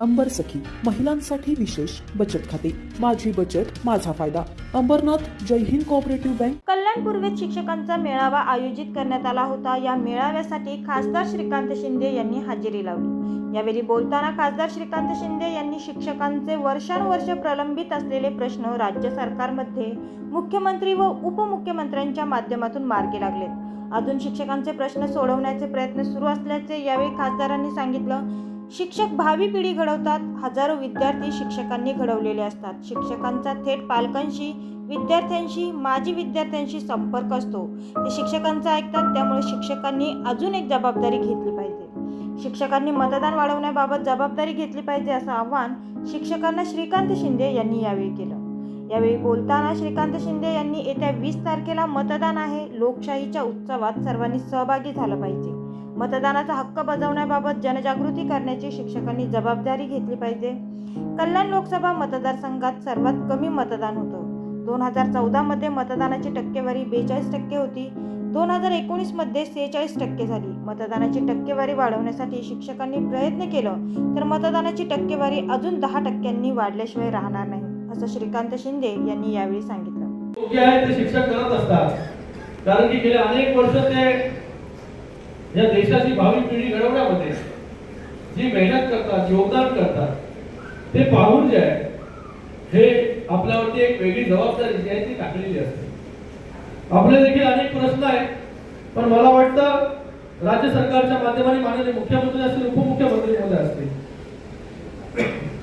अंबर सखी महिलांसाठी विशेष बचत खाते. माझी बचत माझा फायदा. Ambernath Jai Hind cooperative bank. कल्याण पूर्वेत शिक्षकांचा मेळावा आयोजित करण्यात आला होता. या मेळाव्यासाठी खासदार श्रीकांत शिंदे यांनी हजेरी लावली. यावेळी बोलताना खासदार श्रीकांत शिंदे यांनी शिक्षकांचे वर्षानुवर्ष प्रलंबित असलेले प्रश्न राज्य सरकारमध्ये मुख्यमंत्री व उपमुख्यमंत्र्यांच्या माध्यमातून मार्गी लागलेत. अजून शिक्षकांचे प्रश्न सोडवण्याचे प्रयत्न सुरू असल्याचे यावेळी खासदारांनी सांगितलं. शिक्षक भावी पिढी घडवतात. हजारो विद्यार्थी शिक्षकांनी घडवलेले असतात. शिक्षकांचा थेट पालकांशी विद्यार्थ्यांशी माजी विद्यार्थ्यांशी संपर्क असतो. ते शिक्षकांचा ऐकतात त्यामुळे शिक्षकांनी अजून एक जबाबदारी घेतली पाहिजे. शिक्षकांनी मतदान वाढवण्याबाबत जबाबदारी घेतली पाहिजे असं आव्हान शिक्षकांना श्रीकांत शिंदे यांनी यावेळी केलं. यावेळी बोलताना श्रीकांत शिंदे यांनी येत्या वीस तारखेला मतदान आहे. लोकशाहीच्या उत्सवात सर्वांनी सहभागी झालं पाहिजे. मतदानाचा हक्क बजावण्याबाबत जनजागृती करण्याची शिक्षकांनी जबाबदारी घेतली पाहिजे. कल्याण लोकसभा मतदारसंघात सर्वात कमी मतदान होतं. दोन हजार चौदामध्ये मतदानाची टक्केवारी बेचाळीस टक्के होती. दोन हजार एकोणीसमध्ये सेहेचाळीस टक्के झाली. मतदानाची टक्केवारी वाढवण्यासाठी शिक्षकांनी प्रयत्न केलं तर मतदानाची टक्केवारी अजून दहा टक्क्यांनी वाढल्याशिवाय राहणार नाही असं श्रीकांत शिंदे यांनी यावेळी सांगितलं. शिक्षक करत असतात. कारण की गेले अनेक वर्ष ते या देशाची भावी पिढी घडवण्यामध्ये जी मेहनत करतात योगदान करतात ते पाहून जे आहे हे आपल्यावरती एक वेगळी जबाबदारी जी आहे ती टाकलेली असते. आपले देखील अनेक प्रश्न आहेत पण मला वाटतं राज्य सरकारच्या माध्यमाने माननीय मुख्यमंत्री असतील उपमुख्यमंत्री मध्ये असतील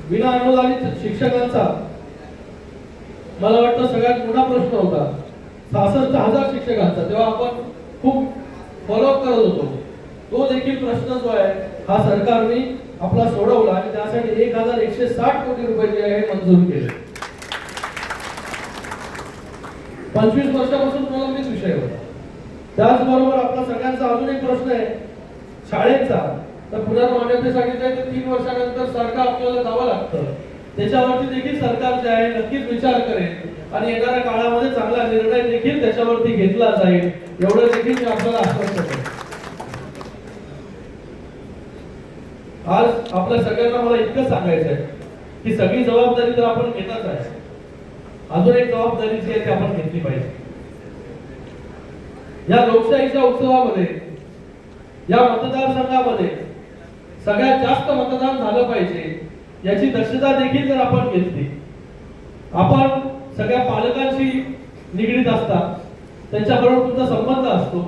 विना अनुदानित शिक्षकांचा मला वाटतं सगळ्यात मोठा प्रश्न होता. सहासष्ट हजार शिक्षकांचा तेव्हा आपण खूप फॉलोअप करत होतो. तो देखील प्रश्न जो आहे हा सरकारने आपला सोडवला आणि त्यासाठी एक हजार एकशे साठ कोटी रुपये जे आहे मंजूर केले. पंचवीस वर्षापासून प्रलंबित विषय होता. त्याचबरोबर आपला सगळ्यांचा अजून एक प्रश्न आहे शाळेचा. तर पुनर्मान्यतेसाठी जे ते तीन वर्षानंतर सरकार आपल्याला जावं लागतं. त्याच्यावरती देखील सरकार जे आहे नक्कीच विचार करेल आणि येणाऱ्या काळामध्ये चांगला निर्णय देखील त्याच्यावरती घेतला जाईल. एवढं देखील मी आपल्याला आश्वस्त करतो आज आपल्या सगळ्यांना मला इतकं सांगायचं आहे की सगळी जबाबदारी तर आपण घेतच आहे. अजून एक जबाबदारी जी आहे ती आपण घेतली पाहिजे. या लोकशाहीच्या उत्सवामध्ये या मतदारसंघामध्ये सगळ्यात जास्त मतदान झालं पाहिजे याची दक्षता देखील जर आपण घेतली आपण सगळ्या पालकांशी निगडीत असतात त्यांच्याबरोबर तुमचा संबंध असतो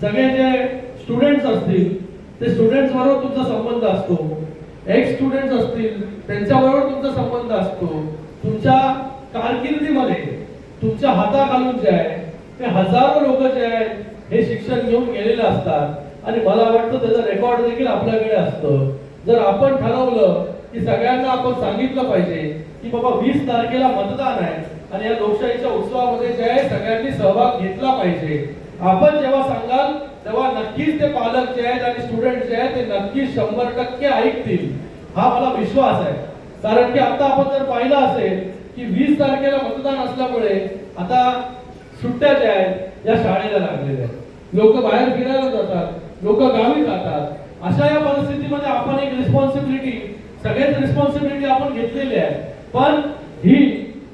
सगळे जे स्टुडंट्स असतील ते स्टुडंट्स बरोबर तुमचा संबंध असतो. एक्स स्टुडंट्स असतील त्यांच्याबरोबर तुमचा संबंध असतो. तुमच्या कारकिर्दीमध्ये तुमच्या हाताखालून जे आहे ते हजारो लोक जे आहेत हे शिक्षण घेऊन गेलेले असतात. आणि मला वाटतं त्याचं रेकॉर्ड देखील आपल्याकडे असतं. जर आपण ठरवलं की सगळ्यांना आपण सांगितलं पाहिजे की बाबा वीस तारखेला मतदान आहे आणि या लोकशाहीच्या उत्सवामध्ये जे आहे सगळ्यांनी सहभाग घेतला पाहिजे. आपण जेव्हा सांगाल तेव्हा नक्कीच ते पालक जे आहेत आणि स्टुडंट जे आहेत ते नक्कीच शंभर टक्के ऐकतील. हा मला विश्वास आहे. कारण की आता आपण जर पाहिलं असेल की वीस तारखेला मतदान असल्यामुळे आता सुट्ट्या ज्या आहेत या शाळेला लागलेल्या आहेत. लोक बाहेर फिरायला जातात लोक गावी जातात. अशा या परिस्थितीमध्ये आपण एक रिस्पॉन्सिबिलिटी सगळेच रिस्पॉन्सिबिलिटी आपण घेतलेली आहे पण ही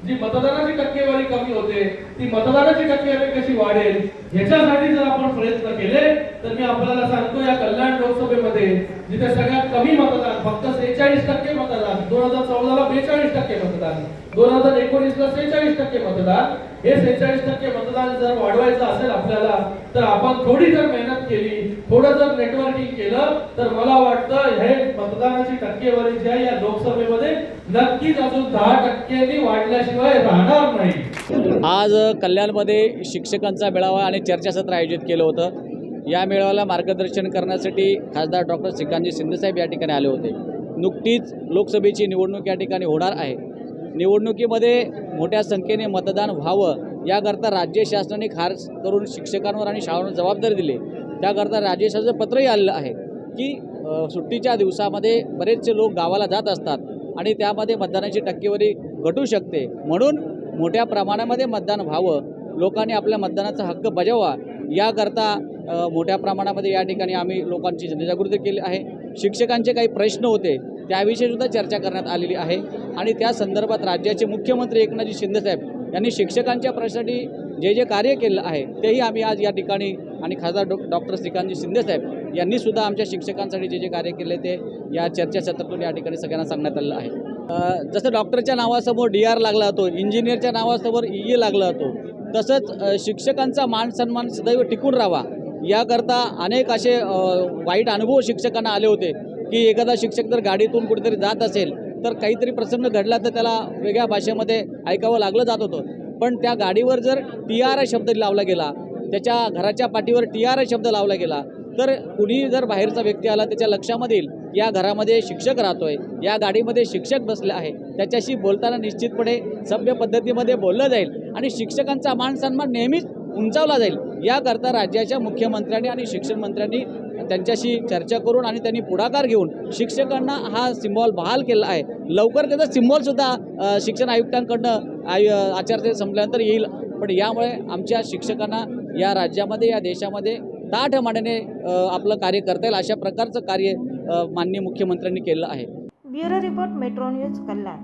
जी मतदानाची टक्केवारी कमी होते ती मतदानाची टक्केवारी कशी वाढेल याच्यासाठी जर आपण प्रयत्न केले तर मी आपल्याला सांगतो या कल्याण लोकसभेमध्ये जिथे सगळ्यात कमी मतदान फक्त सेहेचाळीस टक्के मतदान दोन हजार चौदाला बेचाळीस टक्के मतदान दोन हजार एकोणीस ला सेहेचाळीस टक्के मतदान हे सेहेचाळीस टक्के मतदान जर वाढवायचं असेल आपल्याला तर आपण थोडी जर मेहनत केली थोडं जर नेटवर्किंग केलं तर मला वाटतं हे मतदानाची टक्केवारी जी आहे या लोकसभेमध्ये नक्कीच अजून दहा टक्क्यांनी वाढल्याशिवाय राहणार नाही. आज कल्याणमध्ये शिक्षकांचा मेळावा आणि चर्चासत्र आयोजित केलं होतं. या मेळाव्याला मार्गदर्शन करण्यासाठी खासदार डॉक्टर श्रीकांतजी शिंदेसाहेब या ठिकाणी आले होते. नुकतीच लोकसभेची निवडणूक या ठिकाणी होणार आहे. निवडणुकीमध्ये मोठ्या संख्येने मतदान व्हावं याकरता राज्य शासनाने खास करून शिक्षकांवर आणि शाळांवर जबाबदारी दिली. त्याकरता राज्य शासनाचं पत्रही आलेलं आहे की सुट्टीच्या दिवसामध्ये बरेचसे लोक गावाला जात असतात आणि त्यामध्ये मतदानाची टक्केवारी घटू शकते. म्हणून मोठ्या प्रमाणामध्ये मतदान व्हावं लोकांनी आपल्या मतदानाचा हक्क बजावा याकरता मोठ्या प्रमाणामध्ये या ठिकाणी आम्ही लोकांची जनजागृती केली आहे. शिक्षकांचे काही प्रश्न होते त्याविषयीसुद्धा चर्चा करण्यात आलेली आहे. आणि त्या संदर्भात राज्याचे मुख्यमंत्री एकनाथजी शिंदेसाहेब यांनी शिक्षकांच्या प्रश्नासाठी जे जे कार्य केलं आहे तेही आम्ही आज या ठिकाणी आणि खासदार डॉ डॉक्टर श्रीकांतजी शिंदेसाहेब यांनी सुद्धा आमच्या शिक्षकांसाठी जे जे कार्य केले ते या चर्चासत्रातून या ठिकाणी सगळ्यांना सांगण्यात आलं आहे. जसं डॉक्टरच्या नावासमोर डी आर लागला जातो इंजिनियरच्या नावासमोर ई ए लागला जातो तसंच शिक्षकांचा मान सन्मान सदैव टिकून राहावा याकरता अनेक असे वाईट अनुभव शिक्षकांना आले होते की एखादा शिक्षक जर गाडीतून कुठेतरी जात असेल तर काहीतरी प्रसंग घडला तर त्याला वेगळ्या भाषेमध्ये ऐकावं लागलं जात होतं. पण त्या गाडीवर जर टी आर आय शब्द लावला गेला त्याच्या घराच्या पाठीवर टी आर आय शब्द लावला गेला तर कुणी जर बाहेरचा व्यक्ती आला त्याच्या लक्षामध्ये येईल या घरामध्ये शिक्षक राहतोय या गाडीमध्ये शिक्षक बसले आहे त्याच्याशी बोलताना निश्चितपणे सभ्य पद्धतीमध्ये बोललं जाईल. आणि शिक्षकांचा मान सन्मान नेहमीच उंचावला जाईल. याकरता राज्याच्या मुख्यमंत्र्यांनी आणि शिक्षण मंत्र्यांनी त्यांच्याशी चर्चा करून आणि त्यांनी पुढाकार घेऊन शिक्षकांना हा सिम्बॉल बहाल केला आहे. लवकर त्याचा सिम्बॉलसुद्धा शिक्षण आयुक्तांकडनं आयु आचारसंहिता संपल्यानंतर येईल. पण यामुळे आमच्या शिक्षकांना या राज्यामध्ये या देशामध्ये ताठ मानेने आपलं कार्य करता येईल अशा प्रकारचं कार्य माननीय मुख्यमंत्र्यांनी केलं आहे. Bureau report metro news Kalyan.